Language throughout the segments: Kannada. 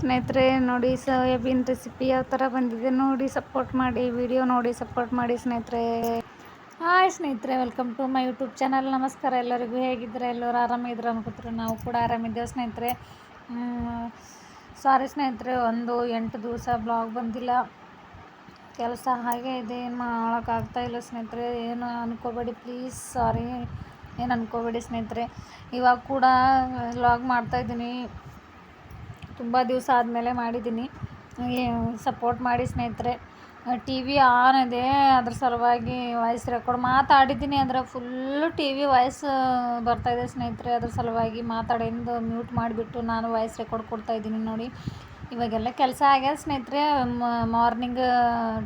ಸ್ನೇಹಿತರೆ, ನೋಡಿ ಸೋಯಾಬೀನ್ ರೆಸಿಪಿ ಯಾವ ಥರ ಬಂದಿದೆ ನೋಡಿ ಸಪೋರ್ಟ್ ಮಾಡಿ ವಿಡಿಯೋ ನೋಡಿ ಸಪೋರ್ಟ್ ಮಾಡಿ ಸ್ನೇಹಿತರೆ. ಹಾಯ್ ಸ್ನೇಹಿತರೆ welcome to my YouTube channel ನಮಸ್ಕಾರ ಎಲ್ಲರಿಗೂ, ಹೇಗಿದ್ದರೆ? ಎಲ್ಲರೂ ಆರಾಮಿದ್ರು ಅನ್ಕೋತಾರೆ? ನಾವು ಕೂಡ ಆರಾಮಿದ್ದೇವೆ ಸ್ನೇಹಿತರೆ. ಸಾರಿ ಸ್ನೇಹಿತರೆ, ಒಂದು ಎಂಟು ದಿವಸ ಬ್ಲಾಗ್ ಬಂದಿಲ್ಲ. ಕೆಲಸ ಹಾಗೆ ಇದೆ, ಏನು ಮಾಡೋಕ್ಕಾಗ್ತಾ ಇಲ್ಲ ಸ್ನೇಹಿತರೆ. ಏನು ಅನ್ಕೋಬೇಡಿ ಪ್ಲೀಸ್ ಸಾರಿ ಏನು ಅನ್ಕೋಬೇಡಿ ಸ್ನೇಹಿತರೆ. ಇವಾಗ ಕೂಡ ವ್ಲಾಗ್ ಮಾಡ್ತಾಯಿದ್ದೀನಿ ತುಂಬ ದಿವಸ ಆದಮೇಲೆ ಮಾಡಿದ್ದೀನಿ. ಸಪೋರ್ಟ್ ಮಾಡಿ ಸ್ನೇಹಿತರೆ. ಟಿ ವಿ ಆನ್ ಇದೆ. ಅದ್ರ ಸಲುವಾಗಿ ವಾಯ್ಸ್ ರೆಕಾರ್ಡ್ ಮಾತಾಡಿದ್ದೀನಿ ಅಂದರೆ ಫುಲ್ಲು ಟಿ ವಿ ವಾಯ್ಸ್ ಬರ್ತಾಯಿದೆ ಸ್ನೇಹಿತರೆ. ಅದ್ರ ಸಲುವಾಗಿ ಮಾತಾಡಿಂದು ಮ್ಯೂಟ್ ಮಾಡಿಬಿಟ್ಟು ನಾನು ವಾಯ್ಸ್ ರೆಕಾರ್ಡ್ ಕೊಡ್ತಾಯಿದ್ದೀನಿ ನೋಡಿ. ಇವಾಗೆಲ್ಲ ಕೆಲಸ ಆಗ್ಯದ ಸ್ನೇಹಿತರೆ ಮಾರ್ನಿಂಗ್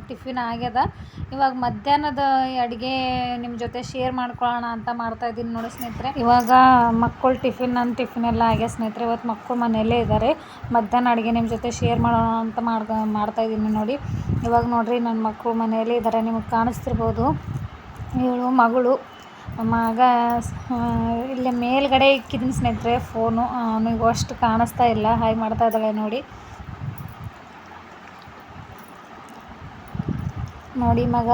ಟಿಫಿನ್ ಆಗ್ಯದ. ಇವಾಗ ಮಧ್ಯಾಹ್ನದ ಅಡುಗೆ ನಿಮ್ಮ ಜೊತೆ ಶೇರ್ ಮಾಡ್ಕೊಳ್ಳೋಣ ಅಂತ ಮಾಡ್ತಾ ಇದ್ದೀನಿ ನೋಡಿ ಸ್ನೇಹಿತರೆ. ಇವಾಗ ಮಕ್ಕಳು ಟಿಫಿನ್ ನನ್ನ ಟಿಫಿನ್ ಎಲ್ಲ ಆಗ್ಯದ ಸ್ನೇಹಿತರೆ. ಇವತ್ತು ಮಕ್ಕಳು ಮನೆಯಲ್ಲೇ ಇದ್ದಾರೆ ಮಧ್ಯಾಹ್ನ ಅಡುಗೆ ನಿಮ್ಮ ಜೊತೆ ಶೇರ್ ಮಾಡೋಣ ಅಂತ ಮಾಡ್ತಾ ಇದ್ದೀನಿ ನೋಡಿ. ಇವಾಗ ನೋಡಿರಿ ನನ್ನ ಮಕ್ಕಳು ಮನೆಯಲ್ಲೇ ಇದ್ದಾರೆ ನಿಮಗೆ ಕಾಣಿಸ್ತಿರ್ಬೋದು. ಇವಳು ಮಗಳು. ಮಗ ಇಲ್ಲೇ ಮೇಲ್ಗಡೆ ಇಕ್ಕಿದ್ದೀನಿ ಸ್ನೇಹಿತರೆ ಫೋನು ಅವನಿಗೆ ಅಷ್ಟು ಕಾಣಿಸ್ತಾ ಇಲ್ಲ. ಹಾಯ್ ಮಾಡ್ತಾ ಇದ್ದಾಳೆ ನೋಡಿ. ನೋಡಿ ಮಗ.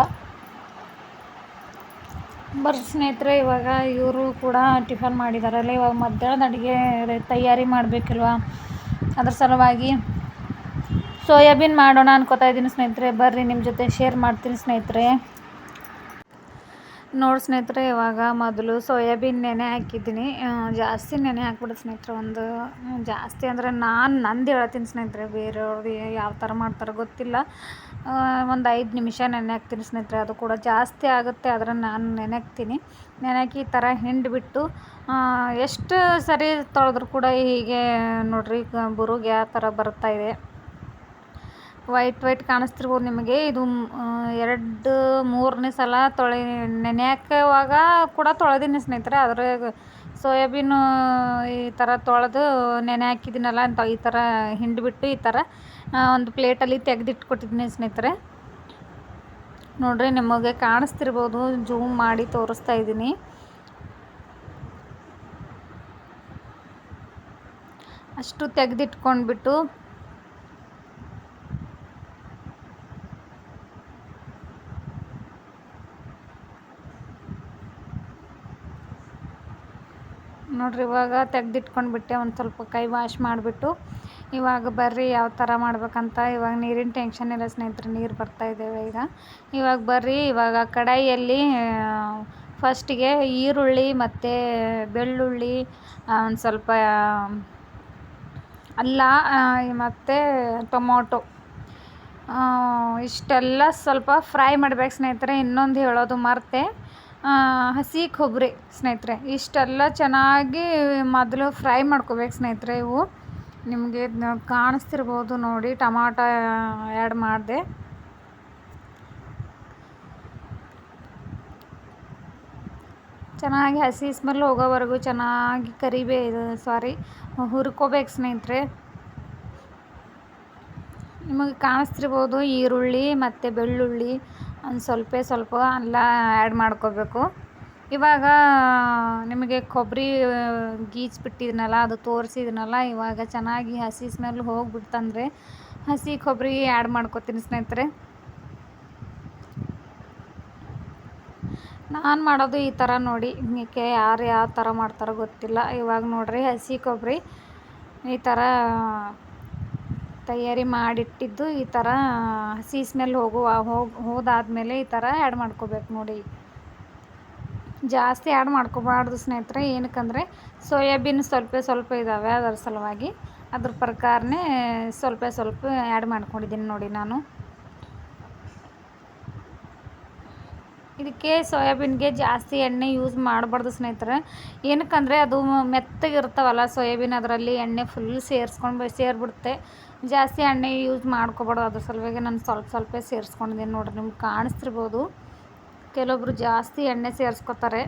ಬರ್ ಸ್ನೇಹಿತರೆ, ಇವಾಗ ಇವರು ಕೂಡ ಟಿಫನ್ ಮಾಡಿದಾರಲ್ಲ, ಇವಾಗ ಮಧ್ಯಾಹ್ನದ ಅಡುಗೆ ತಯಾರಿ ಮಾಡಬೇಕಲ್ವಾ? ಅದ್ರ ಸಲುವಾಗಿ ಸೋಯಾಬೀನ್ ಮಾಡೋಣ ಅನ್ಕೋತಾ ಇದ್ದೀನಿ ಸ್ನೇಹಿತರೆ. ಬರ್ರಿ ನಿಮ್ಮ ಜೊತೆ ಶೇರ್ ಮಾಡ್ತೀನಿ ಸ್ನೇಹಿತರೆ. ನೋಡಿ ಸ್ನೇಹಿತರೆ, ಇವಾಗ ಮೊದಲು ಸೋಯಾಬೀನ್ ನೆನೆ ಹಾಕಿದ್ದೀನಿ. ಜಾಸ್ತಿ ನೆನೆ ಹಾಕ್ಬಿಡು ಸ್ನೇಹಿತರೆ, ಒಂದು ಜಾಸ್ತಿ ಅಂದರೆ ನಾನು ನಂದು ಹೇಳ್ತೀನಿ ಸ್ನೇಹಿತರೆ ಬೇರೆಯವ್ರದ್ದು ಯಾವ ಥರ ಮಾಡ್ತಾರೋ ಗೊತ್ತಿಲ್ಲ. ಒಂದು ಐದು ನಿಮಿಷ ನೆನೆ ಹಾಕ್ತೀನಿ ಸ್ನೇಹಿತರೆ, ಅದು ಕೂಡ ಜಾಸ್ತಿ ಆಗುತ್ತೆ ಆದರೆ ನಾನು ನೆನೆ ಹಾಕ್ತೀನಿ ನೆನೆ ಹಾಕಿ ಈ ಥರ ಹಿಂಡಿಬಿಟ್ಟು ಎಷ್ಟು ಸರಿ ತೊಳೆದ್ರು ಕೂಡ ಹೀಗೆ ನೋಡಿರಿ, ಬುರುಗೆ ಆ ಥರ ಇದೆ. ವೈಟ್ ವೈಟ್ ಕಾಣಿಸ್ತಿರ್ಬೋದು ನಿಮಗೆ. ಇದು ಎರಡು, ಮೂರನೇ ಸಲ ತೊಳೆ ನೆನೆಯೋಕ್ಕೆವಾಗ ಕೂಡ ತೊಳೆದೀನಿ ಸ್ನೇಹಿತರೆ ಅದ್ರಾಗ ಸೋಯಾಬೀನು ಈ ಥರ ತೊಳೆದು ನೆನೆ ಹಾಕಿದ್ದೀನಲ್ಲ ಅಂತ ಈ ಥರ ಹಿಂಡಿಬಿಟ್ಟು ಈ ಥರ ಒಂದು ಪ್ಲೇಟಲ್ಲಿ ತೆಗೆದಿಟ್ಕೊಟ್ಟಿದ್ದೀನಿ ಸ್ನೇಹಿತರೆ. ನೋಡ್ರಿ, ನಿಮಗೆ ಕಾಣಿಸ್ತಿರ್ಬೋದು, ಜೂಮ್ ಮಾಡಿ ತೋರಿಸ್ತಾ ಇದ್ದೀನಿ. ಅಷ್ಟು ತೆಗೆದಿಟ್ಕೊಂಡ್ಬಿಟ್ಟು ನೋಡ್ರಿ, ಇವಾಗ ತೆಗೆದಿಟ್ಕೊಂಡ್ಬಿಟ್ಟೆ, ಒಂದು ಸ್ವಲ್ಪ ಕೈ ವಾಶ್ ಮಾಡಿಬಿಟ್ಟು ಇವಾಗ ಬರ್ರಿ, ಯಾವ ಥರ ಮಾಡ್ಬೇಕಂತ. ಇವಾಗ ನೀರಿನ ಟೆನ್ಷನ್ ಇಲ್ಲ ಸ್ನೇಹಿತರೆ, ನೀರು ಬರ್ತಾ ಇದ್ದೇವೆ ಈಗ. ಇವಾಗ ಬರ್ರಿ, ಇವಾಗ ಕಡಾಯಿಯಲ್ಲಿ ಫಸ್ಟಿಗೆ ಈರುಳ್ಳಿ ಮತ್ತು ಬೆಳ್ಳುಳ್ಳಿ ಒಂದು ಸ್ವಲ್ಪ ಅಲ್ಲ ಮತ್ತು ಟೊಮೊಟೊ. ಇಷ್ಟೆಲ್ಲ ಸ್ವಲ್ಪ ಫ್ರೈ ಮಾಡ್ಬೇಕು ಸ್ನೇಹಿತರೆ, ಇನ್ನೊಂದು ಹೇಳೋದು ಮರ್ತೆ. ಹಸಿ ಕೊಬ್ಬರಿ ಸ್ನೇಹಿತರೆ, ಇಷ್ಟೆಲ್ಲ ಚೆನ್ನಾಗಿ ಮೊದಲು ಫ್ರೈ ಮಾಡ್ಕೋಬೇಕು ಸ್ನೇಹಿತರೆ ಇವು. ನಿಮಗೆ ಕಾಣಿಸ್ತಿರ್ಬೋದು ನೋಡಿ, ಟಮಾಟ ಆ್ಯಡ್ ಮಾಡಿದೆ. ಚೆನ್ನಾಗಿ ಹಸಿ ಸ್ಮೆಲ್ ಹೋಗೋವರೆಗೂ ಚೆನ್ನಾಗಿ ಕರಿಬೇ ಸಾರಿ ಹುರ್ಕೋಬೇಕು ಸ್ನೇಹಿತರೆ. ನಿಮಗೆ ಕಾಣಿಸ್ತಿರ್ಬೋದು ಈರುಳ್ಳಿ ಮತ್ತು ಬೆಳ್ಳುಳ್ಳಿ, ಒಂದು ಸ್ವಲ್ಪ ಸ್ವಲ್ಪ ಎಲ್ಲ ಆ್ಯಡ್ ಮಾಡ್ಕೋಬೇಕು. ಇವಾಗ, ನಿಮಗೆ ಕೊಬ್ಬರಿ ಗೀಚ್ಬಿಟ್ಟಿದ್ನಲ್ಲ ಅದು ತೋರಿಸಿದ್ನಲ್ಲ, ಇವಾಗ ಚೆನ್ನಾಗಿ ಹಸಿ ಸ್ಮೆಲ್ ಹೋಗ್ಬಿಡ್ತಂದರೆ ಹಸಿ ಕೊಬ್ಬರಿ ಆ್ಯಡ್ ಮಾಡ್ಕೋತೀನಿ ಸ್ನೇಹಿತರೆ. ನಾನು ಮಾಡೋದು ಈ ಥರ ನೋಡಿ, ನಿಮಗೆ ಯಾರು ಯಾವ ಥರ ಮಾಡ್ತಾರೋ ಗೊತ್ತಿಲ್ಲ. ಇವಾಗ ನೋಡ್ರಿ ಹಸಿ ಕೊಬ್ಬರಿ, ಈ ಥರ ತಯಾರಿ ಮಾಡಿಟ್ಟಿದ್ದು, ಈ ಥರ ಹಸಿ ಸ್ಮೆಲ್ ಹೋಗುವ, ಹೋಗಿ, ಹೋದಾದಮೇಲೆ ಈ ಥರ ಆ್ಯಡ್ ಮಾಡ್ಕೋಬೇಕು ನೋಡಿ. ಜಾಸ್ತಿ ಆ್ಯಡ್ ಮಾಡ್ಕೋಬಾರ್ದು ಸ್ನೇಹಿತರೆ. ಏನಕ್ಕಂದರೆ ಸೋಯಾಬೀನ್ ಸ್ವಲ್ಪ ಸ್ವಲ್ಪ ಇದ್ದಾವೆ ಅದರ ಸಲುವಾಗಿ. ಅದ್ರ ಪ್ರಕಾರನೇ ಸ್ವಲ್ಪ ಸ್ವಲ್ಪ ಆ್ಯಡ್ ಮಾಡ್ಕೊಂಡಿದ್ದೀನಿ ನೋಡಿ ನಾನು. ಇದಕ್ಕೆ ಸೋಯಾಬೀನ್ಗೆ ಜಾಸ್ತಿ ಎಣ್ಣೆ ಯೂಸ್ ಮಾಡಬಾರ್ದು ಸ್ನೇಹಿತರೆ. ಏನಕ್ಕಂದರೆ ಅದು ಮೆತ್ತಗಿರ್ತಾವಲ್ಲ ಸೋಯಾಬೀನ್ ಅದರಲ್ಲಿ ಎಣ್ಣೆ ಫುಲ್ ಸೇರಿಸ್ಕೊಂಡು ಸೇರಿಬಿಡುತ್ತೆ. ಜಾಸ್ತಿ ಎಣ್ಣೆ ಯೂಸ್ ಮಾಡ್ಕೋಬಾರ್ದು ಅದ್ರ ಸಲುವಾಗಿ ನಾನು ಸ್ವಲ್ಪ ಸ್ವಲ್ಪ ಸೇರಿಸ್ಕೊಂಡಿದ್ದೀನಿ ನೋಡಿರಿ, ನಿಮ್ಗೆ ಕಾಣಿಸ್ತಿರ್ಬೋದು. ಕೆಲವೊಬ್ರು ಜಾಸ್ತಿ ಎಣ್ಣೆ ಸೇರಿಸ್ಕೊತಾರೆ.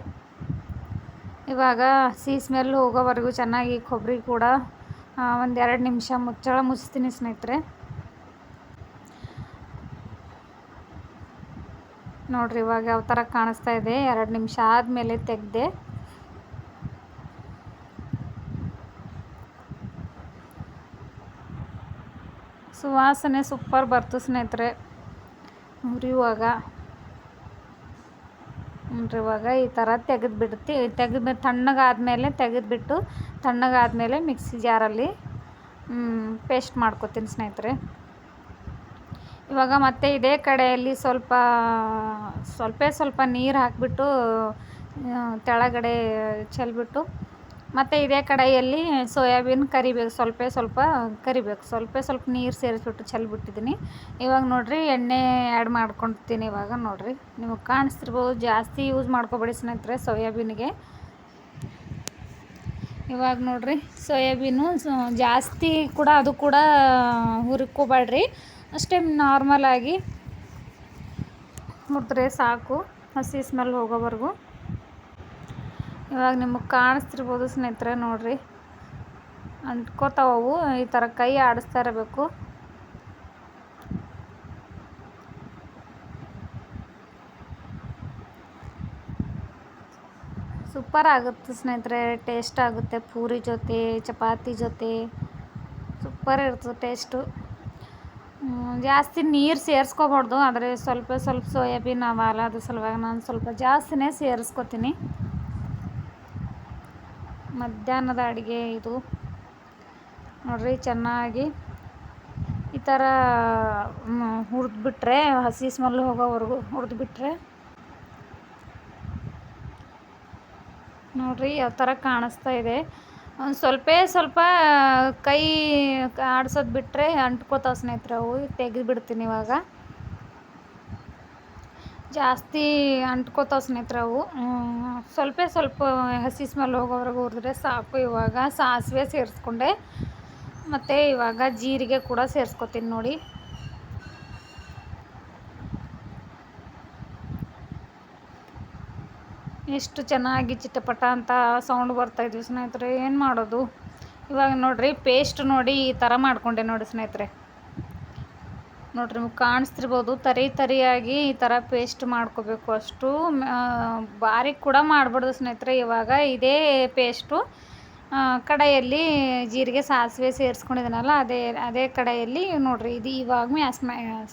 ಇವಾಗ ಸಿಹಿ ಸ್ಮೆಲ್ ಹೋಗೋವರೆಗೂ ಚೆನ್ನಾಗಿ ಕೊಬ್ಬರಿ ಕೂಡ ಒಂದೆರಡು ನಿಮಿಷ ಮುಚ್ಚಳ ಮುಚ್ತೀನಿ ಸ್ನೇಹಿತರೆ. ನೋಡಿರಿ ಇವಾಗ ಯಾವ ಥರ ಕಾಣಿಸ್ತಾ ಇದೆ. ಎರಡು ನಿಮಿಷ ಆದಮೇಲೆ ತೆಗೆದೆ. ಸುವಾಸನೆ ಸೂಪರ್ ಬರ್ತು ಸ್ನೇಹಿತರೆ. ಹುರಿಯುವಾಗ ನೋಡ್ರಿ ಇವಾಗ ಈ ಥರ ತೆಗೆದು ಬಿಡ್ತಿ, ತೆಗೆದು ತಣ್ಣಗಾದ್ಮೇಲೆ ತೆಗೆದುಬಿಟ್ಟು ತಣ್ಣಗಾದ್ಮೇಲೆ ಮಿಕ್ಸಿ ಜಾರಲ್ಲಿ ಪೇಸ್ಟ್ ಮಾಡ್ಕೊತೀನಿ ಸ್ನೇಹಿತರೆ. ಇವಾಗ ಮತ್ತೆ ಇದೇ ಕಡೆಯಲ್ಲಿ ಸ್ವಲ್ಪ ಸ್ವಲ್ಪ ಸ್ವಲ್ಪ ನೀರು ಹಾಕಿಬಿಟ್ಟು ತೆಳಗಡೆ ಚೆಲ್ಬಿಟ್ಟು ಮತ್ತು ಇದೇ ಕಡೆಯಲ್ಲಿ ಸೋಯಾಬೀನ್ ಕರಿಬೇಕು ಸ್ವಲ್ಪ ಸ್ವಲ್ಪ ಕರಿಬೇಕು ಸ್ವಲ್ಪ ಸ್ವಲ್ಪ ನೀರು ಸೇರಿಸ್ಬಿಟ್ಟು ಚೆಲ್ಬಿಟ್ಟಿದ್ದೀನಿ. ಇವಾಗ ನೋಡಿರಿ ಎಣ್ಣೆ ಆ್ಯಡ್ ಮಾಡ್ಕೊಳ್ತೀನಿ ಇವಾಗ ನೋಡಿರಿ. ನಿಮಗೆ ಕಾಣಿಸ್ತಿರ್ಬೋದು, ಜಾಸ್ತಿ ಯೂಸ್ ಮಾಡ್ಕೊಬೇಡಿ ಸ್ನೇಹಿತರೆ ಸೋಯಾಬೀನಿಗೆ. ಇವಾಗ ನೋಡಿರಿ ಸೋಯಾಬೀನು ಜಾಸ್ತಿ ಕೂಡ ಅದು ಕೂಡ ಹುರ್ಕೋಬೇಡ್ರಿ. ಅಷ್ಟೇ ನಾರ್ಮಲಾಗಿ ಹುರಿದ್ರೆ ಸಾಕು, ಹಸಿ ಸ್ಮೆಲ್ ಹೋಗೋವರೆಗೂ. ಇವಾಗ ನಿಮಗೆ ಕಾಣಿಸ್ತಿರ್ಬೋದು ಸ್ನೇಹಿತರೆ ನೋಡಿರಿ. ಅಂಟ್ಕೋತಾವು ಈ ಥರ ಕೈ ಆಡಿಸ್ತಾ ಇರಬೇಕು. ಸೂಪರ್ ಆಗುತ್ತೆ ಸ್ನೇಹಿತರೆ, ಟೇಸ್ಟ್ ಆಗುತ್ತೆ. ಪೂರಿ ಜೊತೆ, ಚಪಾತಿ ಜೊತೆ, ಸೂಪರ್ ಇರ್ತದೆ ಟೇಸ್ಟು. ಜಾಸ್ತಿ ನೀರು ಸೇರಿಸ್ಕೋಬಾರ್ದು, ಆದರೆ ಸ್ವಲ್ಪ ಸ್ವಲ್ಪ ಸೋಯಾಬೀನ್ ಅವಲ್ಲ ಅದ್ರ ಸಲುವಾಗಿ ನಾನು ಸ್ವಲ್ಪ ಜಾಸ್ತಿನೇ ಸೇರಿಸ್ಕೊತೀನಿ. ಮಧ್ಯಾಹ್ನದ ಅಡುಗೆ ಇದು. ನೋಡ್ರಿ, ಚೆನ್ನಾಗಿ ಈ ಥರ ಹುರಿದ್ಬಿಟ್ರೆ, ಹಸಿ ಸ್ಮೆಲ್ ಹೋಗೋವರೆಗೂ ಹುರಿದ್ಬಿಟ್ರೆ ನೋಡ್ರಿ, ಯಾವ ಥರ ಕಾಣಿಸ್ತಾ ಇದೆ. ಒಂದು ಸ್ವಲ್ಪ ಸ್ವಲ್ಪ ಕೈ ಆಡ್ಸೋದು ಬಿಟ್ಟರೆ ಅಂಟ್ಕೋತಾವೆ ಸ್ನೇಹಿತರೆ ಅವು, ತೆಗೆದುಬಿಡ್ತೀನಿ ಇವಾಗ. ಜಾಸ್ತಿ ಅಂಟ್ಕೋತಾವೆ ಸ್ನೇಹಿತರೆ ಅವು ಸ್ವಲ್ಪ ಸ್ವಲ್ಪ ಹಸಿ ಸ್ಮೆಲ್ ಹೋಗೋವರೆಗೂ ಹುರಿದ್ರೆ ಸಾಕು. ಇವಾಗ ಸಾಸಿವೆ ಸೇರಿಸ್ಕೊಂಡೆ. ಮತ್ತು ಇವಾಗ ಜೀರಿಗೆ ಕೂಡ ಸೇರಿಸ್ಕೊತೀನಿ ನೋಡಿ. ಎಷ್ಟು ಚೆನ್ನಾಗಿ ಚಿಟಪಟ ಅಂತ ಸೌಂಡ್ ಬರ್ತಾಯಿದ್ವಿ ಸ್ನೇಹಿತರೆ. ಏನು ಮಾಡೋದು? ಇವಾಗ ನೋಡಿರಿ ಪೇಸ್ಟ್ ನೋಡಿ ಈ ಥರ ಮಾಡಿಕೊಂಡೆ ನೋಡಿ ಸ್ನೇಹಿತರೆ. ನೋಡ್ರಿ, ನಿಮ್ಗೆ ಕಾಣಿಸ್ತಿರ್ಬೋದು. ತರಿ ತರಿಯಾಗಿ ಈ ಥರ ಪೇಸ್ಟ್ ಮಾಡ್ಕೋಬೇಕು ಅಷ್ಟು. ಬಾರಿ ಕೂಡ ಮಾಡಬಾರ್ದು ಸ್ನೇಹಿತರೆ, ಇವಾಗ ಇದೇ ಪೇಸ್ಟು ಕಡೆಯಲ್ಲಿ ಜೀರಿಗೆ ಸಾಸಿವೆ ಸೇರಿಸ್ಕೊಂಡಿದ್ದೀನಲ್ಲ ಅದೇ ಅದೇ ಕಡೆಯಲ್ಲಿ ನೋಡಿರಿ, ಇದು ಇವಾಗ ಮ್ಯಾಸ್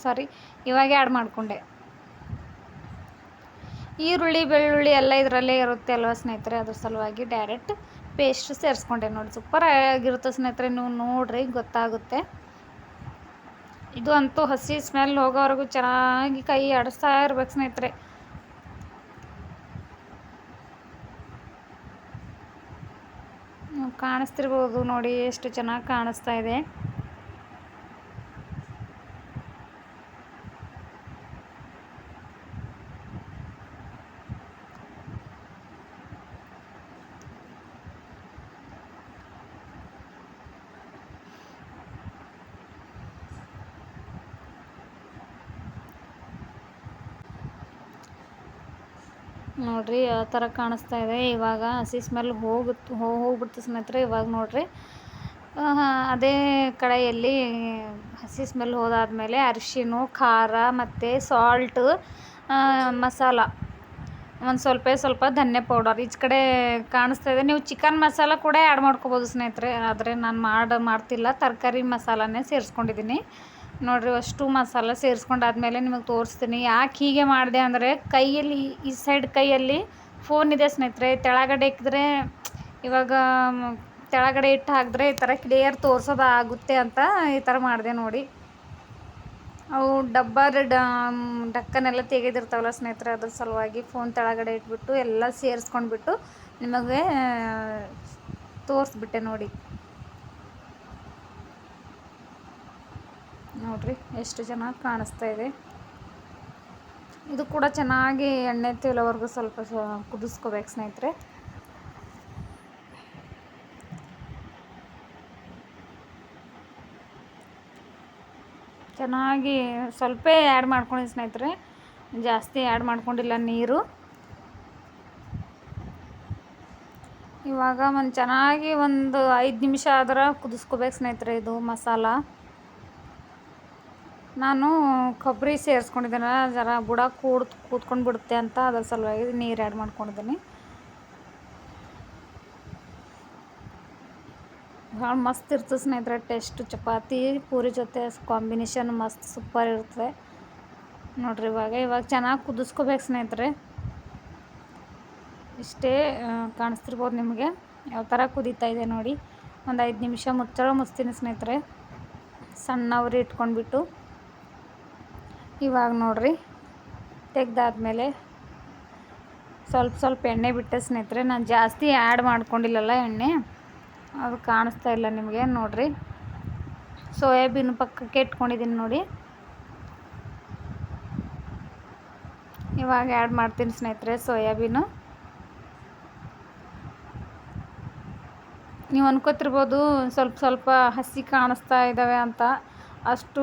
ಸಾರಿ ಇವಾಗ ಆ್ಯಡ್ ಮಾಡಿಕೊಂಡೆ. ಈರುಳ್ಳಿ, ಬೆಳ್ಳುಳ್ಳಿ ಎಲ್ಲ ಇದರಲ್ಲೇ ಇರುತ್ತೆ ಅಲ್ವಾ ಸ್ನೇಹಿತರೆ, ಅದ್ರ ಸಲುವಾಗಿ ಡೈರೆಕ್ಟ್ ಪೇಸ್ಟ್ ಸೇರಿಸ್ಕೊಂಡೆ. ನೋಡಿ ಸೂಪರ್ ಆಗಿರುತ್ತೆ ಸ್ನೇಹಿತರೆ, ನೀವು ನೋಡ್ರಿ, ಗೊತ್ತಾಗುತ್ತೆ. ಇದು ಅಂತೂ ಹಸಿ ಸ್ಮೆಲ್ ಹೋಗೋವರೆಗೂ ಚೆನ್ನಾಗಿ ಕೈ ಆಡಿಸ್ತಾ ಇರ್ಬೇಕು ಸ್ನೇಹಿತರೆ. ಕಾಣಿಸ್ತಿರ್ಬೋದು ನೋಡಿ ಎಷ್ಟು ಚೆನ್ನಾಗಿ ಕಾಣಿಸ್ತಾ ಇದೆ. ನೋಡಿರಿ ಯಾವ ಥರ ಕಾಣಿಸ್ತಾ ಇದೆ. ಇವಾಗ ಹಸಿ ಸ್ಮೆಲ್ ಹೋಗುತ್ತೆ ಹೋಗ್ಬಿಡ್ತು ಸ್ನೇಹಿತರೆ ಇವಾಗ ನೋಡ್ರಿ. ಅದೇ ಕಡೆಯಲ್ಲಿ ಹಸಿ ಸ್ಮೆಲ್ ಹೋದಾದಮೇಲೆ ಅರಿಶಿನ ಖಾರ ಮತ್ತು ಸಾಲ್ಟ್ ಮಸಾಲ. ಒಂದು ಸ್ವಲ್ಪ ಸ್ವಲ್ಪ ಧನ್ಯ ಪೌಡರ್ ಈಚ ಕಡೆ ಕಾಣಿಸ್ತಾ ಇದೆ. ನೀವು ಚಿಕನ್ ಮಸಾಲ ಕೂಡ ಆ್ಯಡ್ ಮಾಡ್ಕೋಬೋದು ಸ್ನೇಹಿತರೆ. ಆದರೆ ನಾನು ಮಾಡಿ ಮಾಡ್ತಿಲ್ಲ. ತರಕಾರಿ ಮಸಾಲನೇ ಸೇರಿಸ್ಕೊಂಡಿದ್ದೀನಿ ನೋಡಿರಿ, ಅಷ್ಟು ಮಸಾಲ ಸೇರಿಸ್ಕೊಂಡಾದ್ಮೇಲೆ ನಿಮಗೆ ತೋರಿಸ್ತೀನಿ. ಯಾಕೆ ಹೀಗೆ ಮಾಡಿದೆ ಅಂದರೆ, ಕೈಯಲ್ಲಿ, ಈ ಸೈಡ್ ಕೈಯಲ್ಲಿ ಫೋನ್ ಇದೆ ಸ್ನೇಹಿತರೆ, ತೆಳಗಡೆ ಇಕ್ಕಿದ್ರೆ, ಇವಾಗ, ತೆಳಗಡೆ ಇಟ್ಟು ಹಾಕಿದ್ರೆ ಈ ಥರ ಕ್ಲಿಯರ್ ತೋರಿಸೋದು ಆಗುತ್ತೆ ಅಂತ ಈ ಥರ ಮಾಡಿದೆ ನೋಡಿ. ಅವು ಡಬ್ಬ ಡಕ್ಕನೆಲ್ಲ ತೆಗೆದಿರ್ತಾವಲ್ಲ ಸ್ನೇಹಿತರೆ, ಅದ್ರ ಸಲುವಾಗಿ ಫೋನ್ ತೆಳಗಡೆ ಇಟ್ಬಿಟ್ಟು ಎಲ್ಲ ಸೇರಿಸ್ಕೊಂಡ್ಬಿಟ್ಟು ನಿಮಗೆ ತೋರಿಸ್ಬಿಟ್ಟೆ ನೋಡಿ. ನೋಡಿರಿ, ಎಷ್ಟು ಚೆನ್ನಾಗಿ ಕಾಣಿಸ್ತಾ ಇದೆ. ಇದು ಕೂಡ ಚೆನ್ನಾಗಿ ಎಣ್ಣೆ ತೇಲೋವರೆಗೂ ಸ್ವಲ್ಪ ಕುದಿಸ್ಕೋಬೇಕು ಸ್ನೇಹಿತರೆ. ಚೆನ್ನಾಗಿ ಸ್ವಲ್ಪ ಆ್ಯಡ್ ಮಾಡ್ಕೊಂಡು ಸ್ನೇಹಿತರೆ. ಜಾಸ್ತಿ ಆ್ಯಡ್ ಮಾಡ್ಕೊಂಡಿಲ್ಲ ನೀರು. ಇವಾಗ ಒಂದು ಚೆನ್ನಾಗಿ ಒಂದು ಐದು ನಿಮಿಷ ಆದ್ರೆ ಕುದಿಸ್ಕೋಬೇಕು ಸ್ನೇಹಿತರೆ ಇದು ಮಸಾಲ. ನಾನು ಕೊಬ್ಬರಿ ಸೇರಿಸ್ಕೊಂಡಿದ್ದೇನೆ. ಜರ ಬುಡ ಕೂಡ್ ಕೂತ್ಕೊಂಡು ಬಿಡುತ್ತೆ ಅಂತ ಅದರ ಸಲುವಾಗಿ ನೀರು ಆ್ಯಡ್ ಮಾಡ್ಕೊಂಡಿದ್ದೀನಿ. ಭಾಳ ಮಸ್ತ್ ಇರ್ತದೆ ಸ್ನೇಹಿತರೆ, ಟೇಸ್ಟ್ ಚಪಾತಿ, ಪೂರಿ ಜೊತೆ ಕಾಂಬಿನೇಷನ್ ಮಸ್ತ್ ಸೂಪರ್ ಇರ್ತದೆ. ನೋಡ್ರಿ ಇವಾಗ ಇವಾಗ ಚೆನ್ನಾಗಿ ಕುದಿಸ್ಕೋಬೇಕು ಸ್ನೇಹಿತರೆ. ಇಷ್ಟೇ ಕಾಣಿಸ್ತಿರ್ಬೋದು ನಿಮಗೆ. ಯಾವ ಥರ ಕುದೀತಾ ಇದೆ ನೋಡಿ. ಒಂದು ಐದು ನಿಮಿಷ ಮುಚ್ಚಳ ಮುಚ್ತೀನಿ ಸ್ನೇಹಿತರೆ. ಸಣ್ಣ ಉರಿ ಇಟ್ಕೊಂಡ್ಬಿಟ್ಟು. ಇವಾಗ ನೋಡ್ರಿ, ತೆಗ್ದಾದ್ಮೇಲೆ ಸ್ವಲ್ಪ ಸ್ವಲ್ಪ ಎಣ್ಣೆ ಬಿಟ್ಟ ಸ್ನೇಹಿತರೆ, ನಾನು ಜಾಸ್ತಿ ಆ್ಯಡ್ ಮಾಡ್ಕೊಂಡಿಲ್ಲಲ್ಲ ಎಣ್ಣೆ, ಅದು ಕಾಣಿಸ್ತಾ ಇಲ್ಲ ನಿಮಗೆ, ನೋಡಿರಿ. ಸೋಯಾಬೀನ್ ಪಕ್ಕಕ್ಕೆ ಇಟ್ಕೊಂಡಿದ್ದೀನಿ ನೋಡಿ. ಇವಾಗ ಆ್ಯಡ್ ಮಾಡ್ತೀನಿ ಸ್ನೇಹಿತರೆ ಸೋಯಾಬೀನು. ನೀವು ಅನ್ಕೋತಿರ್ಬೋದು ಸ್ವಲ್ಪ ಸ್ವಲ್ಪ ಹಸಿ ಕಾಣಿಸ್ತಾ ಇದ್ದಾವೆ ಅಂತ. ಅಷ್ಟು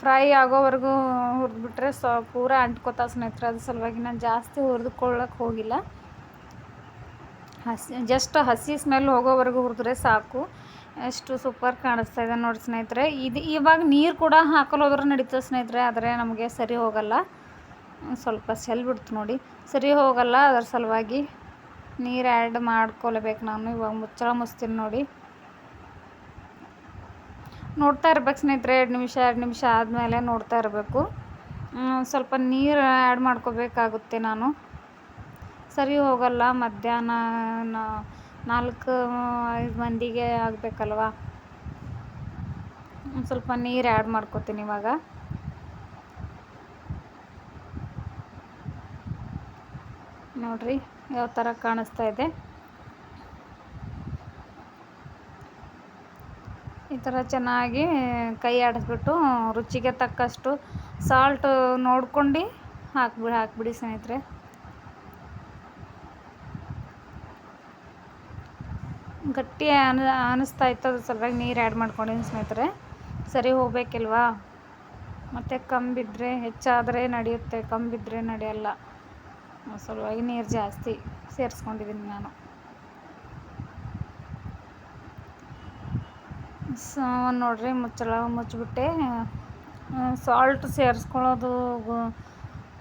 ಫ್ರೈ ಆಗೋವರೆಗೂ ಹುರಿದ್ಬಿಟ್ರೆ ಸ ಪೂರ ಅಂಟ್ಕೋತಾ ಸ್ನೇಹಿತರೆ, ಅದ್ರ ಸಲುವಾಗಿ ನಾನು ಜಾಸ್ತಿ ಹುರಿದುಕೊಳ್ಳೋಕೆ ಹೋಗಿಲ್ಲ. ಹಸಿ ಜಸ್ಟ್ ಹಸಿ ಸ್ಮೆಲ್ ಹೋಗೋವರೆಗೂ ಹುರಿದ್ರೆ ಸಾಕು. ಎಷ್ಟು ಸೂಪರ್ ಕಾಣಿಸ್ತಾ ಇದೆ ನೋಡಿ ಸ್ನೇಹಿತರೆ. ಇದು ಇವಾಗ ನೀರು ಕೂಡ ಹಾಕಲು ಹೋದ್ರೆ ನಡೀತದೆ ಸ್ನೇಹಿತರೆ, ಆದರೆ ನಮಗೆ ಸರಿ ಹೋಗಲ್ಲ. ಸ್ವಲ್ಪ ಸೆಲ್ ಬಿಡ್ತು ನೋಡಿ. ಸರಿ ಹೋಗಲ್ಲ, ಅದ್ರ ಸಲುವಾಗಿ ನೀರು ಆ್ಯಡ್ ಮಾಡ್ಕೊಳ್ಬೇಕು ನಾನು. ಇವಾಗ ಮುಚ್ಚಳ ಮುಚ್ತೀನಿ ನೋಡಿ. ನೋಡ್ತಾ ಇರ್ಬೇಕು ಸ್ನೇಹಿತರೆ, ಎರಡು ನಿಮಿಷ ಎರಡು ನಿಮಿಷ ಆದಮೇಲೆ ನೋಡ್ತಾ ಇರಬೇಕು. ಸ್ವಲ್ಪ ನೀರು ಆ್ಯಡ್ ಮಾಡ್ಕೋಬೇಕಾಗುತ್ತೆ ನಾನು. ಸರಿ ಹೋಗಲ್ಲ, ಮಧ್ಯಾಹ್ನ ನಾಲ್ಕು, ಐದು ಮಂದಿಗೆ ಆಗಬೇಕಲ್ವ? ಸ್ವಲ್ಪ ನೀರು ಆ್ಯಡ್ ಮಾಡ್ಕೋತೀನಿ ಇವಾಗ. ನೋಡಿರಿ, ಯಾವ ಥರ ಕಾಣಿಸ್ತಾ ಇದೆ. ಈ ಥರ ಚೆನ್ನಾಗಿ ಕೈ ಆಡಿಸ್ಬಿಟ್ಟು ರುಚಿಗೆ ತಕ್ಕಷ್ಟು ಸಾಲ್ಟು ನೋಡ್ಕೊಂಡು ಹಾಕ್ಬಿಡಿ ಹಾಕ್ಬಿಡಿ ಸ್ನೇಹಿತರೆ. ಗಟ್ಟಿ ಅನ ಅನಿಸ್ತಾ ಇತ್ತು, ಅದ್ರ ಸಲುವಾಗಿ ನೀರು ಆ್ಯಡ್ ಮಾಡ್ಕೊಂಡಿದ್ದೀನಿ ಸ್ನೇಹಿತರೆ. ಸರಿ ಹೋಗ್ಬೇಕಿಲ್ವಾ? ಮತ್ತು ಕಂಬಿದ್ರೆ ಹೆಚ್ಚಾದರೆ ನಡೆಯುತ್ತೆ, ಕಂಬಿದ್ರೆ ನಡೆಯಲ್ಲ. ಸಲುವಾಗಿ ನೀರು ಜಾಸ್ತಿ ಸೇರಿಸ್ಕೊಂಡಿದ್ದೀನಿ ನಾನು. ಸೊ ನೋಡ್ರಿ, ಮುಚ್ಚಳ ಮುಚ್ಚಿಬಿಟ್ಟೆ ಸಾಲ್ಟ್ ಸೇರಿಸ್ಕೊಳ್ಳೋದು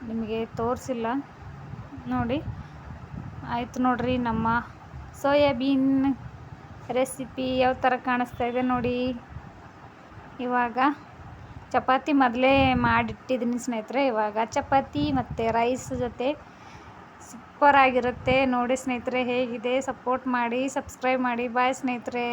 ನಿಮಗೆ ತೋರಿಸಿಲ್ಲ. ನೋಡಿ, ಆಯಿತು ನೋಡಿರಿ ನಮ್ಮ ಸೋಯಾಬೀನ್ ರೆಸಿಪಿ ಯಾವ ಥರ ಕಾಣಿಸ್ತಾ ಇದೆ ನೋಡಿ. ಇವಾಗ ಚಪಾತಿ ಮೊದಲೇ ಮಾಡಿಟ್ಟಿದ್ದೀನಿ ಸ್ನೇಹಿತರೆ, ಇವಾಗ ಚಪಾತಿ ಮತ್ತು ರೈಸ್ ಜೊತೆ ಸೂಪರ್ ಆಗಿರುತ್ತೆ. ನೋಡಿ ಸ್ನೇಹಿತರೆ, ಹೇಗಿದೆ? ಸಪೋರ್ಟ್ ಮಾಡಿ ಸಬ್ಸ್ಕ್ರೈಬ್ ಮಾಡಿ. ಬಾಯ್ ಸ್ನೇಹಿತರೆ.